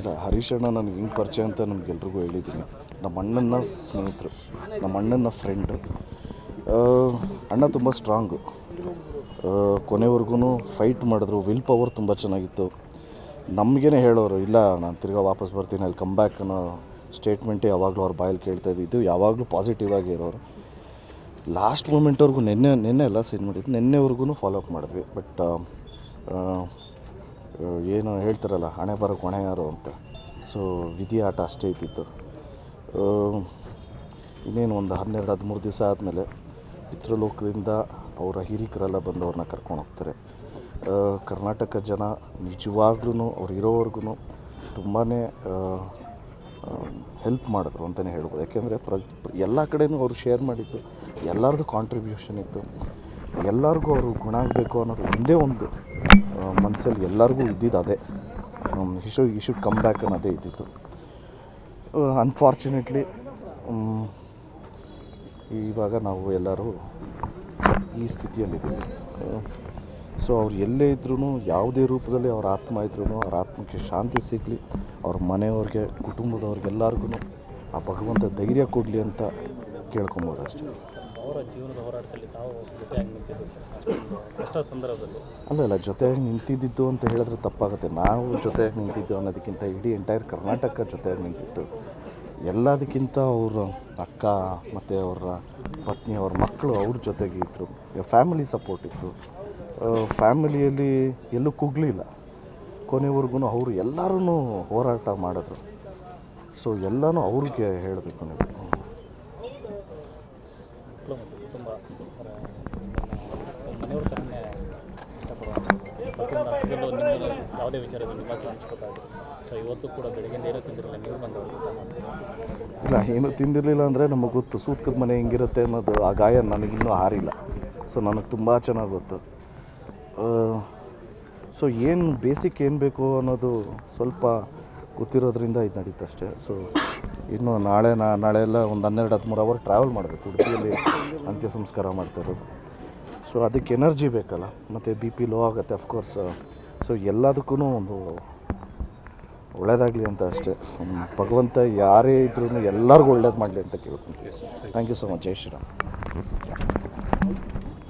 ಇಲ್ಲ, ಹರೀಶ್ ಅಣ್ಣ ನನಗೆ ಹಿಂಗೆ ಪರಿಚಯ ಅಂತ ನಮಗೆಲ್ರಿಗೂ ಹೇಳಿದ್ದೀನಿ ನಮ್ಮ ಅಣ್ಣನ ಸ್ನೇಹಿತರು, ನಮ್ಮ ಅಣ್ಣನ ಫ್ರೆಂಡು ಅಣ್ಣ ತುಂಬ ಸ್ಟ್ರಾಂಗು ಕೊನೆವರೆಗೂ ಫೈಟ್ ಮಾಡಿದ್ರು ವಿಲ್ ಪವರ್ ತುಂಬ ಚೆನ್ನಾಗಿತ್ತು. ನಮಗೇನೆ ಹೇಳೋರು, ಇಲ್ಲ, ನಾನು ತಿರ್ಗಾ ವಾಪಸ್ ಬರ್ತೀನಿ ಅಲ್ಲಿ ಕಮ್ ಬ್ಯಾಕ್ ಅನ್ನೋ ಸ್ಟೇಟ್ಮೆಂಟೇ ಯಾವಾಗಲೂ ಅವ್ರ ಬಾಯಲ್ಲಿ ಕೇಳ್ತಾ ಇದ್ದಿದ್ದು, ಯಾವಾಗಲೂ ಪಾಸಿಟಿವ್ ಆಗಿ ಇರೋರು. ಲಾಸ್ಟ್ ಮೂಮೆಂಟ್ವರೆಗೂ ನಿನ್ನೆ ನಿನ್ನೆ ಎಲ್ಲ ಸೈನ್ ಮಾಡಿದ್ದು ನಿನ್ನೆವರೆಗೂ ಫಾಲೋ ಅಪ್ ಮಾಡಿದ್ವಿ. ಬಟ್ ಏನು ಹೇಳ್ತಾರಲ್ಲ, ಹಣೆ ಬರೋ ಕೊಣೆ ಯಾರು ಅಂತ. ಸೊ ವಿಧಿ ಆಟ ಅಷ್ಟೇ ಇದ್ದಿತ್ತು. ಇನ್ನೇನು ಒಂದು ಹನ್ನೆರಡು, ಹದಿಮೂರು ದಿವಸ ಆದಮೇಲೆ ಪಿತೃಲೋಕದಿಂದ ಅವರ ಹಿರಿಕರೆಲ್ಲ ಬಂದು ಅವ್ರನ್ನ ಕರ್ಕೊಂಡು ಹೋಗ್ತಾರೆ. ಕರ್ನಾಟಕ ಜನ ನಿಜವಾಗ್ಲೂ ಅವ್ರು ಇರೋವರೆಗೂ ತುಂಬಾ ಹೆಲ್ಪ್ ಮಾಡಿದ್ರು ಅಂತಲೇ ಹೇಳ್ಬೋದು. ಯಾಕೆಂದರೆ ಪ್ರ, ಎಲ್ಲ ಕಡೆಯೂ ಅವರು ಶೇರ್ ಮಾಡಿದ್ದು, ಎಲ್ಲರದ್ದು ಕಾಂಟ್ರಿಬ್ಯೂಷನ್ ಇತ್ತು. ಎಲ್ಲರಿಗೂ ಅವರು ಗುಣ ಆಗಬೇಕು ಅನ್ನೋದು ಒಂದೇ ಒಂದು ಮನಸ್ಸಲ್ಲಿ ಎಲ್ಲರಿಗೂ ಇದ್ದಿದ್ದು ಅದೇ. ಇಶು ಇಶು ಕಮ್ ಬ್ಯಾಕ್ ಅನ್ನೋದೇ ಇದ್ದಿತ್ತು ಅನ್ಫಾರ್ಚುನೇಟ್ಲಿ ಇವಾಗ ನಾವು ಎಲ್ಲರೂ ಈ ಸ್ಥಿತಿಯಲ್ಲಿದ್ದೀವಿ. ಸೊ ಅವ್ರು ಎಲ್ಲೇ ಇದ್ರೂ ಯಾವುದೇ ರೂಪದಲ್ಲಿ ಅವ್ರ ಆತ್ಮ ಇದ್ರೂ ಅವ್ರ ಆತ್ಮಕ್ಕೆ ಶಾಂತಿ ಸಿಗಲಿ, ಅವ್ರ ಮನೆಯವ್ರಿಗೆ ಕುಟುಂಬದವ್ರಿಗೆಲ್ಲರಿಗೂ ಆ ಭಗವಂತ ಧೈರ್ಯ ಕೊಡಲಿ ಅಂತ ಕೇಳ್ಕೊಬೋದು ಅಷ್ಟೇ. ಅವರ ಜೀವನದ ಹೋರಾಟದಲ್ಲಿ ತಾವು ಜೊತೆಯಾಗಿ ನಿಂತಿದ್ದು ಕಷ್ಟ ಸಂದರ್ಭದಲ್ಲಿ. ಅಲ್ಲ ಅಲ್ಲ, ಜೊತೆಯಾಗಿ ನಿಂತಿದ್ದಿದ್ದು ಅಂತ ಹೇಳಿದ್ರೆ ತಪ್ಪಾಗುತ್ತೆ. ನಾವು ಜೊತೆಯಾಗಿ ನಿಂತಿದ್ದು ಅನ್ನೋದಕ್ಕಿಂತ ಇಡೀ ಎಂಟೈರ್ ಕರ್ನಾಟಕ ಜೊತೆಯಾಗಿ ನಿಂತಿತ್ತು. ಎಲ್ಲದಕ್ಕಿಂತ ಅವ್ರ ಅಕ್ಕ ಮತ್ತು ಅವರ ಪತ್ನಿ, ಅವ್ರ ಮಕ್ಕಳು ಅವ್ರ ಜೊತೆಗೆ ಇದ್ದರು ಫ್ಯಾಮಿಲಿ ಸಪೋರ್ಟ್ ಇತ್ತು. ಫ್ಯಾಮಿಲಿಯಲ್ಲಿ ಎಲ್ಲೂ ಕುಗ್ಲಿಲ್ಲ. ಕೊನೆವರೆಗೂ ಅವರು ಎಲ್ಲರೂ ಹೋರಾಟ ಮಾಡಿದ್ರು. ಸೊ ಎಲ್ಲನೂ ಅವ್ರಿಗೆ ಹೇಳಬೇಕು ನೀವು ಮಕ್ಕಳು ಮತ್ತು ಕುಟುಂಬ ಅವರ ಮನೆಯವ್ರ ಥರನೇ ಇಷ್ಟಪಡುವಂಥದ್ದು ಯಾವುದೇ ವಿಚಾರದಲ್ಲಿ ನಿಮ್ಮ ಹಂಚ್ಬೇಕಾಗುತ್ತೆ. ಸೊ ಇವತ್ತು ಕೂಡ ಬೆಳಗ್ಗೆಯಿಂದ ಏನೂ ತಿಂದಿರಲಿಲ್ಲ ನೀವು ಬಂದವರು ಇಲ್ಲ, ಏನು ತಿಂದಿರಲಿಲ್ಲ ಅಂದರೆ ನಮಗೆ ಗೊತ್ತು. ಸೂತ್ಕದ ಮನೆ ಹೆಂಗಿರುತ್ತೆ ಅನ್ನೋದು ಆ ಗಾಯ ನನಗಿನ್ನೂ ಹಾರಿಲ್ಲ. ಸೊ ನನಗೆ ತುಂಬ ಚೆನ್ನಾಗಿ ಗೊತ್ತು. ಸೊ ಏನು ಬೇಸಿಕ್ ಏನು ಬೇಕು ಅನ್ನೋದು ಸ್ವಲ್ಪ ಗೊತ್ತಿರೋದ್ರಿಂದ ಇದು ನಡೀತು ಅಷ್ಟೇ. ಸೊ ಇನ್ನು ನಾಳೆ ನಾ, ನಾಳೆ ಎಲ್ಲ ಒಂದು ಹನ್ನೆರಡು, ಹದಿಮೂರು ಅವರ್ ಟ್ರಾವೆಲ್ ಮಾಡಬೇಕು. ಉಡುಪಿಯಲ್ಲಿ ಅಂತ್ಯ ಸಂಸ್ಕಾರ ಮಾಡ್ತಾ ಇರೋದು. ಸೊ ಅದಕ್ಕೆ ಎನರ್ಜಿ ಬೇಕಲ್ಲ. ಮತ್ತು ಬಿ ಪಿ ಲೋ ಆಗುತ್ತೆ ಅಫ್ಕೋರ್ಸ್ ಸೊ ಎಲ್ಲದಕ್ಕೂ ಒಂದು ಒಳ್ಳೇದಾಗಲಿ ಅಂತ ಅಷ್ಟೇ. ಭಗವಂತ ಯಾರೇ ಇದ್ರೂ ಎಲ್ಲರಿಗೂ ಒಳ್ಳೇದು ಮಾಡಲಿ ಅಂತ ಕೇಳ್ಕೊತೀವಿ. Thank you so much Jai Shriram.